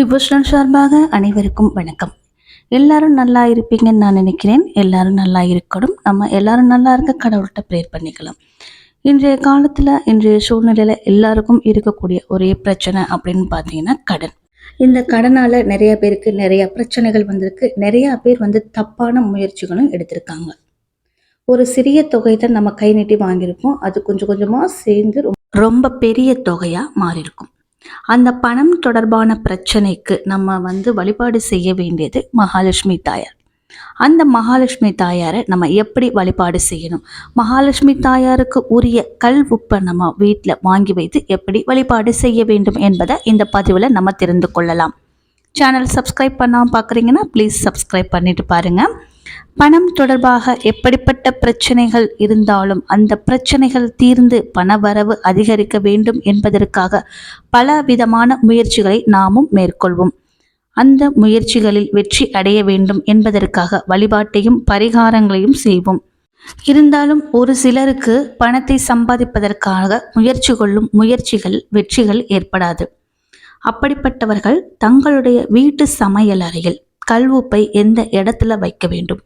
Devotional சார்பாக அனைவருக்கும் வணக்கம். எல்லாரும் நல்லா இருப்பீங்கன்னு நான் நினைக்கிறேன். எல்லாரும் நல்லா இருக்கணும். நம்ம எல்லாரும் நல்லா இருக்க கடவுள்கிட்ட ப்ரேயர் பண்ணிக்கலாம். இன்றைய காலத்தில் இன்றைய சூழ்நிலையில் எல்லாருக்கும் இருக்கக்கூடிய ஒரே பிரச்சனை அப்படின்னு பார்த்தீங்கன்னா கடன். இந்த கடனால் நிறைய பேருக்கு நிறைய பிரச்சனைகள் வந்திருக்கு. நிறைய பேர் வந்து தப்பான முயற்சிகளும் எடுத்திருக்காங்க. ஒரு சிறிய தொகை தான் நம்ம கை நீட்டி வாங்கியிருப்போம். அது கொஞ்சம் கொஞ்சமாக சேர்ந்து ரொம்ப- ரொம்ப பெரிய தொகையாக மாறியிருக்கும். அந்த பணம் தொடர்பான பிரச்சனைக்கு நம்ம வந்து வழிபாடு செய்ய வேண்டியது மகாலட்சுமி தாயார். அந்த மகாலட்சுமி தாயாரை நம்ம எப்படி வழிபாடு செய்யணும்? மகாலட்சுமி தாயாருக்கு உரிய கல் உப்பை நம்ம வீட்டில் வாங்கி வைத்து எப்படி வழிபாடு செய்ய வேண்டும் என்பதை இந்த பதிவில் நம்ம தெரிந்து கொள்ளலாம். சேனல் சப்ஸ்கிரைப் பண்ணாமல் பார்க்குறீங்கன்னா ப்ளீஸ் சப்ஸ்கிரைப் பண்ணிட்டு பாருங்கள் பணம் தொடர்பாக எப்படிப்பட்ட பிரச்சனைகள் இருந்தாலும் அந்த பிரச்சனைகள் தீர்ந்து பணவரவு அதிகரிக்க வேண்டும் என்பதற்காக பல விதமான முயற்சிகளை நாமும் மேற்கொள்வோம். அந்த முயற்சிகளில் வெற்றி அடைய வேண்டும் என்பதற்காக வழிபாட்டையும் பரிகாரங்களையும் செய்வோம். இருந்தாலும் ஒரு சிலருக்கு பணத்தை சம்பாதிப்பதற்காக முயற்சி கொள்ளும் முயற்சிகள் வெற்றிகள் ஏற்படாது. அப்படிப்பட்டவர்கள் தங்களுடைய வீட்டு சமையல் அறையில் கல்வுப்பை எந்த இடத்துல வைக்க வேண்டும்?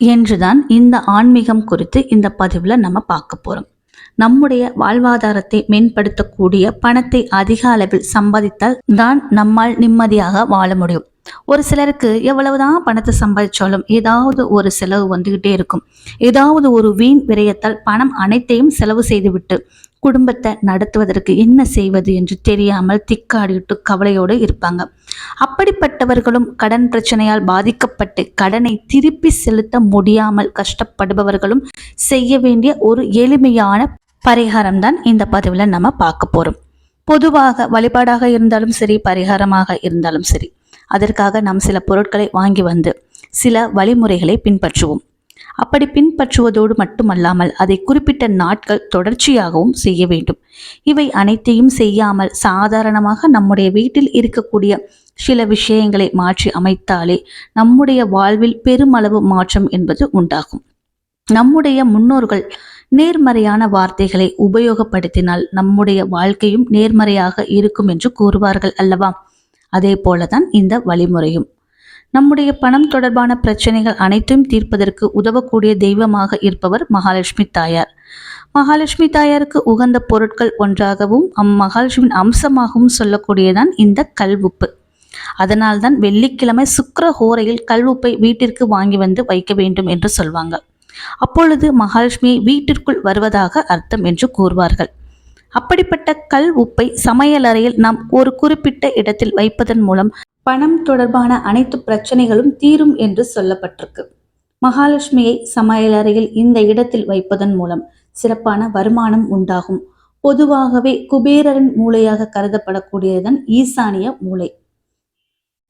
என்றுதான் இந்த ஆன்மீகம் குறித்து இந்த பதிவில் நம்ம பார்க்க போகிறோம் நம்முடைய வாழ்வாதாரத்தை மேம்படுத்தக்கூடிய பணத்தை அதிக அளவில் சம்பாதித்தால் தான் நம்மால் நிம்மதியாக வாழ முடியும். ஒரு சிலருக்கு எவ்வளவுதான் பணத்தை சம்பாதிச்சாலும் ஏதாவது ஒரு செலவு வந்துகிட்டே இருக்கும். ஏதாவது ஒரு வீண் விரயத்தால் பணம் அனைத்தையும் செலவு செய்துவிட்டு குடும்பத்தை நடத்துவதற்கு என்ன செய்வது என்று தெரியாமல் திக்காடிட்டு கவலையோடு இருப்பாங்க. அப்படிப்பட்டவர்களும் கடன் பிரச்சனையால் பாதிக்கப்பட்டு கடனை திருப்பி செலுத்த முடியாமல் கஷ்டப்படுபவர்களும் செய்ய வேண்டிய ஒரு எளிமையான பரிகாரம் தான் இந்த பதிவில் நம்ம பார்க்க போறோம். பொதுவாக வழிபாடாக இருந்தாலும் சரி பரிகாரமாக இருந்தாலும் சரி அதற்காக நாம் சில பொருட்களை வாங்கி வந்து சில வழிமுறைகளை பின்பற்றுவோம். அப்படி பின்பற்றுவதோடு மட்டுமல்லாமல் அதை குறிப்பிட்ட நாட்கள் தொடர்ச்சியாகவும் செய்ய வேண்டும். இவை அனைத்தையும் செய்யாமல் சாதாரணமாக நம்முடைய வீட்டில் இருக்கக்கூடிய சில விஷயங்களை மாற்றி அமைத்தாலே நம்முடைய வாழ்வில் பெருமளவு மாற்றம் என்பது உண்டாகும். நம்முடைய முன்னோர்கள் நேர்மறையான வார்த்தைகளை உபயோகப்படுத்தினால் நம்முடைய வாழ்க்கையும் நேர்மறையாக இருக்கும் என்று கூறுவார்கள் அல்லவா? அதே போலதான் இந்த வழிமுறையும். நம்முடைய பணம் தொடர்பான பிரச்சனைகள் அனைத்தையும் தீர்ப்பதற்கு உதவக்கூடிய தெய்வமாக இருப்பவர் மகாலட்சுமி தாயார். மகாலட்சுமி தாயாருக்கு உகந்த பொருட்கள் ஒன்றாகவும் அம்மகாலட்சுமியின் அம்சமாகவும் சொல்லக்கூடியதான் இந்த கல்வுப்பு. அதனால்தான் வெள்ளிக்கிழமை சுக்கர ஹோரையில் கல்வுப்பை வீட்டிற்கு வாங்கி வந்து வைக்க வேண்டும் என்று சொல்வாங்க. அப்பொழுது மகாலட்சுமி வீட்டிற்குள் வருவதாக அர்த்தம் என்று கூறுவார்கள். அப்படிப்பட்ட கல் உப்பை சமையலறையில் நாம் ஒரு குறிப்பிட்ட இடத்தில் வைப்பதன் மூலம் பணம் தொடர்பான அனைத்து பிரச்சனைகளும் தீரும் என்று சொல்லப்பட்டிருக்கு. மகாலட்சுமியை சமையலறையில் இந்த இடத்தில் வைப்பதன் மூலம் சிறப்பான வருமானம் உண்டாகும். பொதுவாகவே குபேரரின் மூளையாக கருதப்படக்கூடியதன் ஈசானிய மூளை.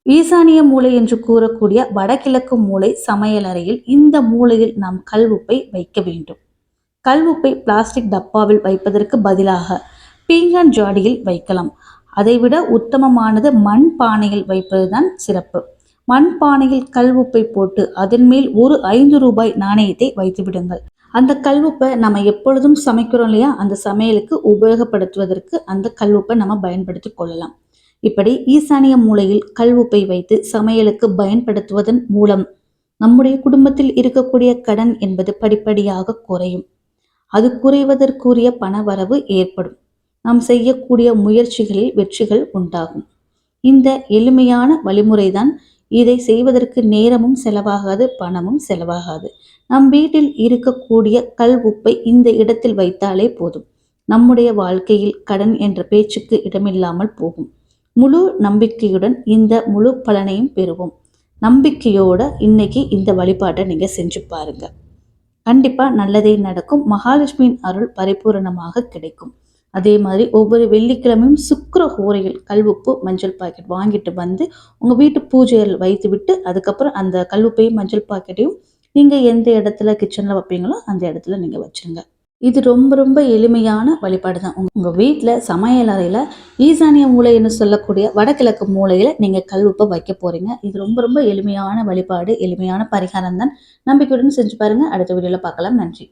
ஈசானிய மூளை என்று கூறக்கூடிய வடகிழக்கு மூளை சமையலறையில் இந்த மூலையில் நாம் கல்வுப்பை வைக்க வேண்டும். கல்வுப்பை பிளாஸ்டிக் டப்பாவில் வைப்பதற்கு பதிலாக பீங்கான் ஜாடியில் வைக்கலாம். அதைவிட உத்தமமானது மண் பானையில் வைப்பதுதான் சிறப்பு. மண் பானையில் கல்வுப்பை போட்டு அதன் மேல் ஒரு ஐந்து ரூபாய் நாணயத்தை வைத்து விடுங்கள் அந்த கல்வுப்பை நம்ம எப்பொழுதும் சமைக்கிறோம் இல்லையா? அந்த சமையலுக்கு உபயோகப்படுத்துவதற்கு அந்த கல்வுப்பை நம்ம பயன்படுத்தி கொள்ளலாம். இப்படி ஈசானிய மூலையில் கல்வுப்பை வைத்து சமையலுக்கு பயன்படுத்துவதன் மூலம் நம்முடைய குடும்பத்தில் இருக்கக்கூடிய கடன் என்பது படிப்படியாக குறையும். அது குறைவதற்குரிய பணவரவு ஏற்படும். நாம் செய்யக்கூடிய முயற்சிகளில் வெற்றிகள் உண்டாகும். இந்த எளிமையான வழிமுறைதான் இதை செய்வதற்கு நேரமும் செலவாகாது பணமும் செலவாகாது. நம் வீட்டில் இருக்கக்கூடிய கல் உப்பை இந்த இடத்தில் வைத்தாலே போதும். நம்முடைய வாழ்க்கையில் கடன் என்ற பேச்சுக்கு இடமில்லாமல் போகும். முழு நம்பிக்கையுடன் இந்த முழு பலனையும் பெறுவோம். நம்பிக்கையோட இன்னைக்கு இந்த வழிபாட்டை நீங்கள் செஞ்சு பாருங்க. கண்டிப்பாக நல்லதே நடக்கும். மகாலட்சுமியின் அருள் பரிபூரணமாக கிடைக்கும். அதே மாதிரி ஒவ்வொரு வெள்ளிக்கிழமையும் சுக்கிர ஹோரையில் கல்வுப்பு மஞ்சள் பாக்கெட் வாங்கிட்டு வந்து உங்கள் வீட்டு பூஜையில் வைத்து விட்டு அதுக்கப்புறம் அந்த கல்வுப்பையும் மஞ்சள் பாக்கெட்டையும் நீங்கள் எந்த இடத்துல கிச்சனில் வைப்பீங்களோ அந்த இடத்துல நீங்கள் வச்சுருங்க. இது ரொம்ப ரொம்ப எளிமையான வழிபாடு தான் உங்க உங்கள் வீட்டில் சமையல் அறையில் ஈசானிய மூலைன்னு சொல்லக்கூடிய வடகிழக்கு மூலையில் நீங்கள் கல்வெப்பை வைக்க போகிறீங்க இது ரொம்ப ரொம்ப எளிமையான வழிபாடு எளிமையான பரிகாரம் தான் நம்பிக்கையுடன் செஞ்சு பாருங்கள் அடுத்த வீடியோவில் பார்க்கலாம். நன்றி.